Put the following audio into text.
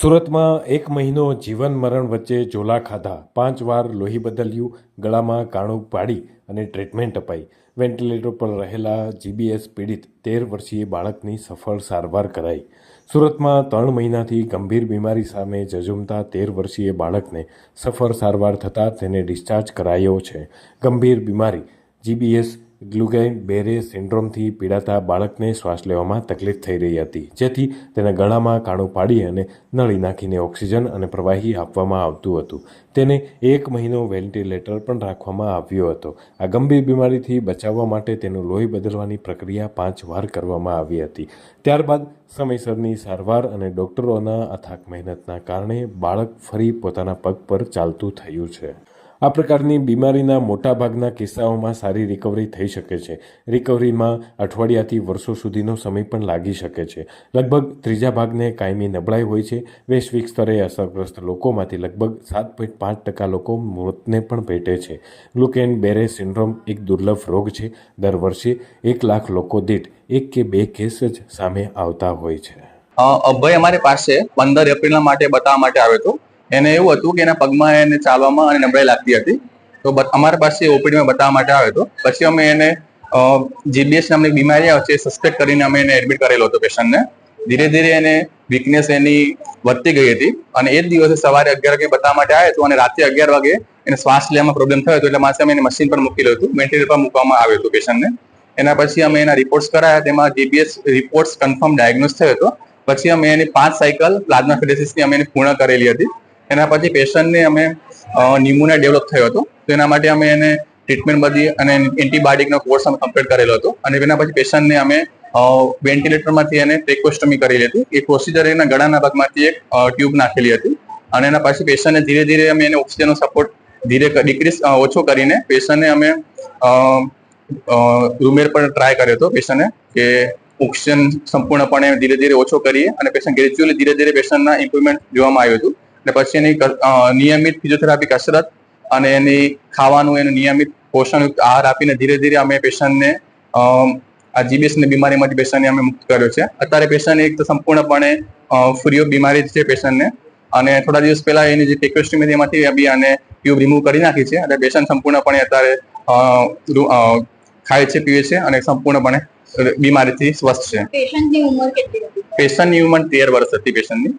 સુરતમાં એક મહિનો જીવન મરણ વચ્ચે ઝોલા ખાધા. પાંચ વાર લોહી બદલ્યું, ગળામાં કાણું પાડી અને ટ્રીટમેન્ટ અપાઈ. વેન્ટિલેટર પર રહેલા જીબીએસ પીડિત તેર વર્ષીય બાળકની સફળ સારવાર કરાઈ. સુરતમાં ત્રણ મહિનાથી ગંભીર બીમારી સામે ઝઝુમતા તેર વર્ષીય બાળકને સફળ સારવાર થતાં તેને ડિસ્ચાર્જ કરાયો છે. ગંભીર બીમારી, જીબીએસ ગ્લુગાઇન, બેરે સિન્ડ્રોમથી પીડાતા બાળકને શ્વાસ લેવામાં તકલીફ થઈ રહી હતી, જેથી તેના ગળામાં કાણું પાડી અને નળી નાખીને ઓક્સિજન અને પ્રવાહી આપવામાં આવતું હતું. તેને એક મહિનો વેન્ટિલેટર પણ રાખવામાં આવ્યો હતો. આ ગંભીર બીમારીથી બચાવવા માટે તેનું લોહી બદલવાની પ્રક્રિયા પાંચ વાર કરવામાં આવી હતી. ત્યારબાદ સમયસરની સારવાર અને ડૉક્ટરોના અથાક મહેનતના કારણે બાળક ફરી પોતાના પગ પર ચાલતું થયું છે. આ પ્રકારની બીમારીના મોટાભાગના કિસ્સાઓમાં સારી રિકવરી થઈ શકે છે. રિકવરીમાં અઠવાડિયાથી વર્ષો સુધીનો સમય પણ લાગી શકે છે. લગભગ ત્રીજા ભાગને કાયમી નબળાઈ હોય છે. વૈશ્વિક સ્તરે અસરગ્રસ્ત લોકોમાંથી લગભગ સાત પોઈન્ટ પાંચ ટકા લોકો મોતને પણ ભેટે છે. ગ્લુકેન બેરે સિન્ડ્રોમ એક દુર્લભ રોગ છે. દર વર્ષે એક લાખ લોકો દીઠ એક કે બે કેસ જ સામે આવતા હોય છે. અભય અમારી પાસે પંદર એપ્રિલના માટે બતાવવા માટે આવ્યો હતો. એને એવું હતું કે એના પગમાં એને ચાલવામાં અને નબળાઈ લાગતી હતી. તો અમારા પાસે ઓપીડીમાં બતાવવા માટે આવ્યો હતો. પછી અમે એને જીબીએસ નામની બીમારી આવે છે સસ્પેક્ટ કરીને અમે એને એડમિટ કરેલો હતો પેશન્ટને. ધીરે ધીરે એને વીકનેસ એની વધતી ગઈ હતી. અને એ જ દિવસે સવારે અગિયાર વાગે બતાવવા માટે આવ્યો હતો અને રાત્રે અગિયાર વાગે એને શ્વાસ લેવામાં પ્રોબ્લેમ થયો હતો. એટલે માસે અમે એને મશીન પર મૂકેલું હતું. વેન્ટિલેટર પર મૂકવામાં આવ્યું હતું પેશન્ટને. એના પછી અમે એના રિપોર્ટ્સ કરાયા. તેમાં જીબીએસ રિપોર્ટ્સ કન્ફર્મ ડાયગ્નોઝ થયો હતો. પછી અમે એની પાંચ સાયકલ પ્લાઝમા ફિલિસિસની અમે એની પૂર્ણ કરેલી હતી. એના પછી પેશન્ટને અમે ન્યુમોનિયા ડેવલપ થયો હતો. તો એના માટે અમે એને ટ્રીટમેન્ટ બધી અને એન્ટીબાયોટિકનો કોર્સ અમે કમ્પ્લીટ કરેલો હતો. અને એના પછી પેશન્ટને અમે વેન્ટિલેટરમાંથી એને ટ્રેકોસ્ટમી કરેલી હતી. એ પ્રોસિજર એના ગળાના ભાગમાંથી એક ટ્યુબ નાખેલી હતી. અને એના પછી પેશન્ટને ધીરે ધીરે અમે એને ઓક્સિજનનો સપોર્ટ ધીરે ડિક્રીઝ ઓછો કરીને પેશન્ટને અમે રૂમેર પર ટ્રાય કર્યો હતો પેશન્ટને કે ઓક્સિજન સંપૂર્ણપણે ધીરે ધીરે ઓછો કરીએ અને પેશન્ટ ગ્રેજ્યુઅલી ધીરે ધીરે પેશન્ટના ઇમ્પ્રુવમેન્ટ જોવામાં આવ્યું હતું. અને પછી એની નિયમિત ફિઝિયોથેરાપી કસરત અને એની ખાવાનું એનું નિયમિત પોષણયુક્ત આહાર આપીને ધીરે ધીરે અમે પેશન્ટને આ જીબીએસની બીમારીમાંથી પેશન્ટને અમે મુક્ત કર્યો છે. અત્યારે પેશન્ટ એક તો સંપૂર્ણપણે ફ્રી ઓફ બીમારી છે પેશન્ટને અને થોડા દિવસ પહેલા એની જે ટેકોસ્ટમી એમાંથી બી અને ટ્યુબ રિમૂવ કરી નાખી છે અને પેશન્ટ સંપૂર્ણપણે અત્યારે ખાય છે પીવે છે અને સંપૂર્ણપણે બીમારીથી સ્વસ્થ છે. પેશન્ટની ઉંમર કેટલી હતી? પેશન્ટની ઉંમર તેર વર્ષ હતી પેશન્ટની.